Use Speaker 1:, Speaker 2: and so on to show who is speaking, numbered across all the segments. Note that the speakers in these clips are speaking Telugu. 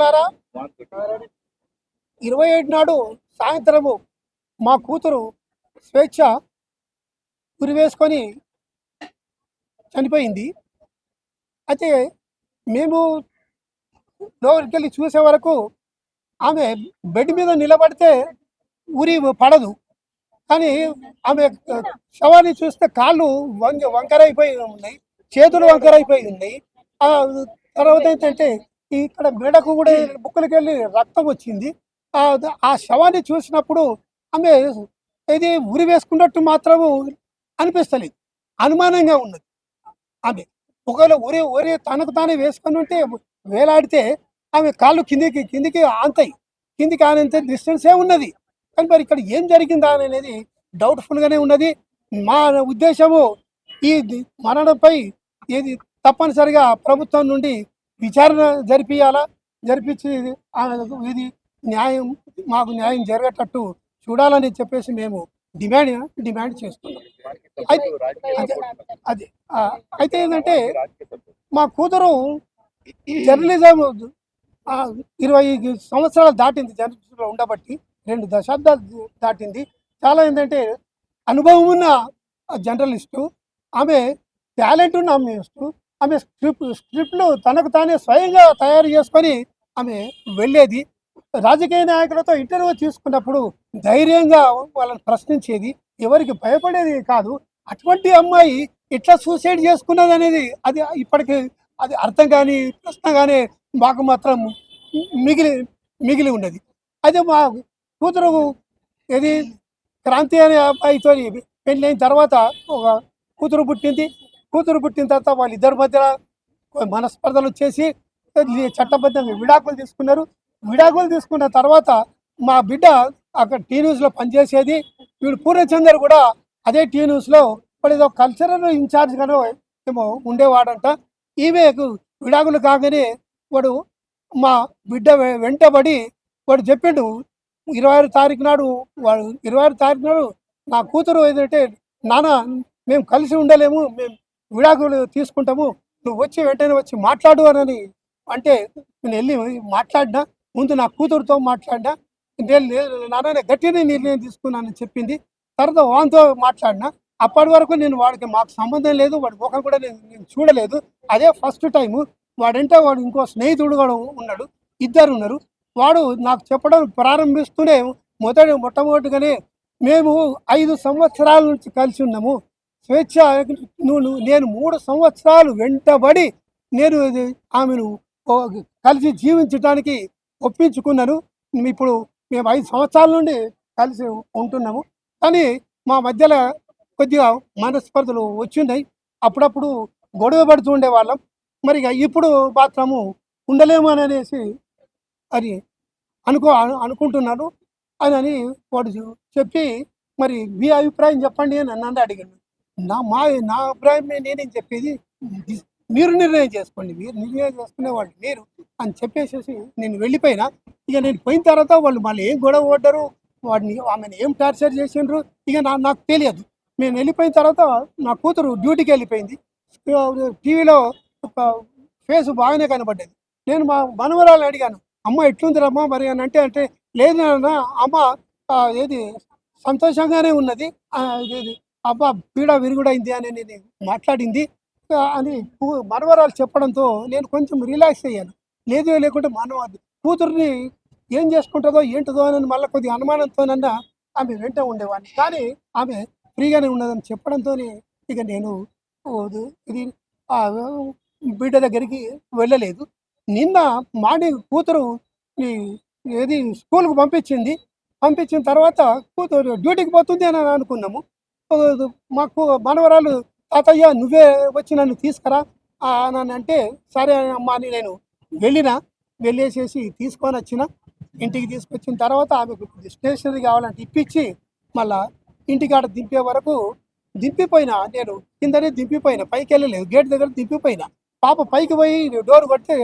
Speaker 1: మిత్రులారా ఇరవై ఏడు నాడు సాయంత్రము మా కూతురు స్వేచ్ఛ ఉరి వేసుకొని చనిపోయింది. అయితే మేము లోపలికి వెళ్ళి చూసే వరకు ఆమె బెడ్ మీద నిలబడితే ఉరి పడదు. కానీ ఆమె శవాన్ని చూస్తే కాళ్ళు వంక వంకరైపోయి ఉన్నాయి చేతులు వంకరైపోయి ఉన్నాయి. ఆ తర్వాత ఏంటంటే ఇక్కడ మెడకు కూడా బుక్కలకి వెళ్ళి రక్తం వచ్చింది. ఆ శవాన్ని చూసినప్పుడు ఆమె ఇది ఉరి వేసుకున్నట్టు మాత్రము అనిపిస్తలేదు. అనుమానంగా ఉన్నది. ఆమె ఒకవేళ ఉరి ఉరి తనకు తానే వేసుకొని ఉంటే వేలాడితే ఆమె కాళ్ళు కిందికి కిందికి ఆంతాయి. కిందికి ఆనంత డిస్టెన్సే ఉన్నది. కానీ మరి ఇక్కడ ఏం జరిగిందా అనేది డౌట్ఫుల్గానే ఉన్నది. మా ఉద్దేశము ఈ మరణంపై ఇది తప్పనిసరిగా ప్రభుత్వం నుండి విచారణ జరిపియాలా? జరిపించి ఇది న్యాయం మాకు న్యాయం జరిగేటట్టు చూడాలని చెప్పేసి మేము డిమాండ్ డిమాండ్ చేస్తున్నాం. అయితే అదే అయితే ఏంటంటే మా కూతురు జర్నలిజం ఇరవై సంవత్సరాలు దాటింది జర్నలిజంలో ఉండబట్టి రెండు దశాబ్దాలు దాటింది. చాలా ఏంటంటే అనుభవం ఉన్న జర్నలిస్టు ఆమె టాలెంట్ ఉన్న ఆమెస్టు ఆమె స్క్రిప్ట్ స్క్రిప్ట్లు తనకు తానే స్వయంగా తయారు చేసుకొని ఆమె వెళ్ళేది. రాజకీయ నాయకులతో ఇంటర్వ్యూ తీసుకున్నప్పుడు ధైర్యంగా వాళ్ళని ప్రశ్నించేది. ఎవరికి భయపడేది కాదు. అటువంటి అమ్మాయి ఇట్లా సూసైడ్ చేసుకున్నది అనేది అది ఇప్పటికి అది అర్థం కానీ ప్రశ్న కానీ మాకు మాత్రం మిగిలి మిగిలి ఉన్నది. అయితే మా కూతురు ఇది క్రాంతి అనే అబ్బాయితో పెళ్ళైన తర్వాత ఒక కూతురు పుట్టింది. కూతురు పుట్టిన తర్వాత వాళ్ళిద్దరి మధ్య మనస్పర్ధలు వచ్చేసి చట్టబద్ధంగా విడాకులు తీసుకున్నారు. విడాకులు తీసుకున్న తర్వాత మా బిడ్డ అక్కడ టీ న్యూస్లో పనిచేసేది. వీడు పూర్ణచందర్ కూడా అదే టీ న్యూస్లో ఇప్పుడు ఏదో కల్చరల్ ఇన్ఛార్జ్గానే ఏమో ఉండేవాడంట. ఈమెకు విడాకులు కాగానే వాడు మా బిడ్డ వెంటబడి వాడు చెప్పిండు ఇరవై ఆరు తారీఖు నాడు వాడు ఇరవై ఆరు తారీఖు నాడు నా కూతురు ఏదంటే నాన్న మేము కలిసి ఉండలేము మేము విడాకులు తీసుకుంటాము. నువ్వు వచ్చి వెంటనే వచ్చి మాట్లాడు అని అంటే నేను వెళ్ళి మాట్లాడినా ముందు నా కూతురుతో మాట్లాడినా నేను నాన్న నేను నిర్ణయం తీసుకున్నానని చెప్పింది. తర్వాత వాంతో మాట్లాడినా అప్పటి వరకు నేను వాడికి మాకు సంబంధం లేదు వాడి ముఖం కూడా నేను నేను చూడలేదు. అదే ఫస్ట్ టైము వాడంటే వాడు ఇంకో స్నేహితుడు కూడా ఉన్నాడు ఇద్దరు ఉన్నారు. వాడు నాకు చెప్పడం ప్రారంభిస్తూనే మొదటి మొట్టమొదటిగానే మేము ఐదు సంవత్సరాల నుంచి కలిసి ఉన్నాము. స్వేచ్ఛ నువ్వు నేను మూడు సంవత్సరాలు వెంటబడి నేను ఆమెను కలిసి జీవించడానికి ఒప్పించుకున్నాను. ఇప్పుడు మేము ఐదు సంవత్సరాల నుండి కలిసి ఉంటున్నాము. కానీ మా మధ్యలో కొద్దిగా మనస్పర్ధలు వచ్చిన్నాయి అప్పుడప్పుడు గొడవ పడుతూ ఉండేవాళ్ళం. మరి ఇక ఇప్పుడు మాత్రము ఉండలేము అని అనేసి అది అనుకో అనుకుంటున్నాను. అని అని వాడు చెప్పి మరి మీ అభిప్రాయం చెప్పండి అని నన్ను అడిగాను నా మా నా అభిప్రాయం నేనేం చెప్పేది మీరు నిర్ణయం చేసుకోండి మీరు నిర్ణయం చేసుకునే వాళ్ళు మీరు అని చెప్పేసేసి నేను వెళ్ళిపోయినా. ఇక నేను పోయిన తర్వాత వాళ్ళు మళ్ళీ ఏం గొడవ పడ్డారు వాడిని ఆమెను ఏం టార్చర్ చేసిండ్రు ఇక నా నాకు తెలియదు. నేను వెళ్ళిపోయిన తర్వాత నా కూతురు డ్యూటీకి వెళ్ళిపోయింది. టీవీలో ఒక ఫేస్ బాగానే కనబడ్డది. నేను మా మనవరాలు అడిగాను అమ్మ ఎట్లుందిరమ్మా మరి? అని అంటే అంటే లేదు అమ్మ ఏది సంతోషంగానే ఉన్నది అబ్బా పీడ విరుగుడైంది అని నేను మాట్లాడింది. అని మనవరాలు చెప్పడంతో నేను కొంచెం రిలాక్స్ అయ్యాను. లేదు లేకుంటే మనవ కూతుర్ని ఏం చేసుకుంటుందో ఏంటిదో అని మళ్ళీ కొద్దిగా అనుమానంతోనన్నా ఆమె వెంట ఉండేవాడిని. కానీ ఆమె ఫ్రీగానే ఉన్నదని చెప్పడంతో ఇక నేను ఇది ఆ, బిడ్డ దగ్గరికి వెళ్ళలేదు. నిన్న మార్నింగ్ కూతురు ఏది స్కూల్కి పంపించింది. పంపించిన తర్వాత కూతురు డ్యూటీకి పోతుంది అని అనుకున్నాము. మాకు మనవరాలు తాతయ్య నువ్వే వచ్చి నన్ను తీసుకురా ఆ, అని అంటే సరే అమ్మా అని నేను వెళ్ళిన వెళ్ళేసేసి తీసుకొని వచ్చిన ఇంటికి తీసుకొచ్చిన తర్వాత ఆమెకు స్టేషనరీ కావాలంటే ఇప్పించి మళ్ళా ఇంటికాడ దింపే వరకు దింపిపోయినా నేను కిందనే దింపిపోయినా పైకి వెళ్ళలేదు గేట్ దగ్గర దింపిపోయినా. పాప పైకి పోయి డోర్ కొడితే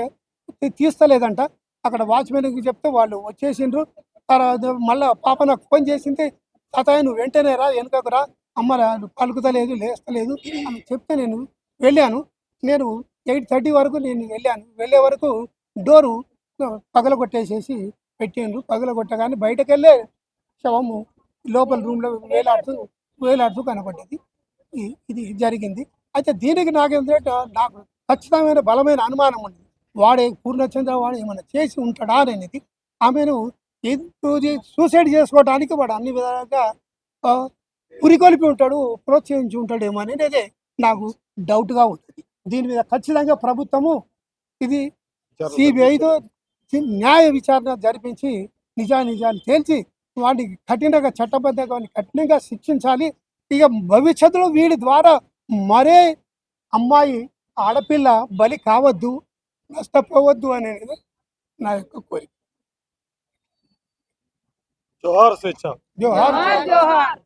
Speaker 1: తీస్తలేదంట. అక్కడ వాచ్మెన్కి చెప్తే వాళ్ళు వచ్చేసిండ్రు. తర్వాత మళ్ళీ పాప నాకు ఫోన్ చేసింది తాతయ్య నువ్వు వెంటనే రా వెనుకకు రా అమ్మ పలుకుతలేదు లేస్తలేదు అని చెప్తే నేను వెళ్ళాను. నేను ఎయిట్ థర్టీ వరకు నేను వెళ్ళాను. వెళ్ళే వరకు డోరు పగలగొట్టేసేసి పెట్టిండ్రు. పగలగొట్టగానే బయటకు వెళ్ళే శవము లోపల రూమ్లో వేలాడుతూ వేలాడుతూ కనపడ్డది. ఇది జరిగింది. అయితే దీనికి నాకేంటంటే నాకు ఖచ్చితమైన బలమైన అనుమానం ఉంది. వాడే పూర్ణచంద్ర వాడు ఏమైనా చేసి ఉంటాడా అనేది. ఆమెను ఇది సూసైడ్ చేసుకోవడానికి వాడు అన్ని విధాలుగా ఆ, పురికొల్పి ఉంటాడు ప్రోత్సహించి ఉంటాడేమో అనేది నాకు డౌట్గా ఉంటుంది దీని మీద ఖచ్చితంగా ప్రభుత్వము ఇది సిబిఐతో న్యాయ విచారణ జరిపించి నిజానిజాలు తేల్చి వాడిని కఠినంగా చట్టబద్ధంగా వాడిని కఠినంగా శిక్షించాలి. ఇక భవిష్యత్తులో వీడి ద్వారా మరే అమ్మాయి ఆడపిల్ల బలి కావద్దు నష్టపోవద్దు అనేది నా యొక్క కోరిక.
Speaker 2: జోహార్ స్వేచ్ఛ.
Speaker 1: జోహార్
Speaker 3: జోహార్.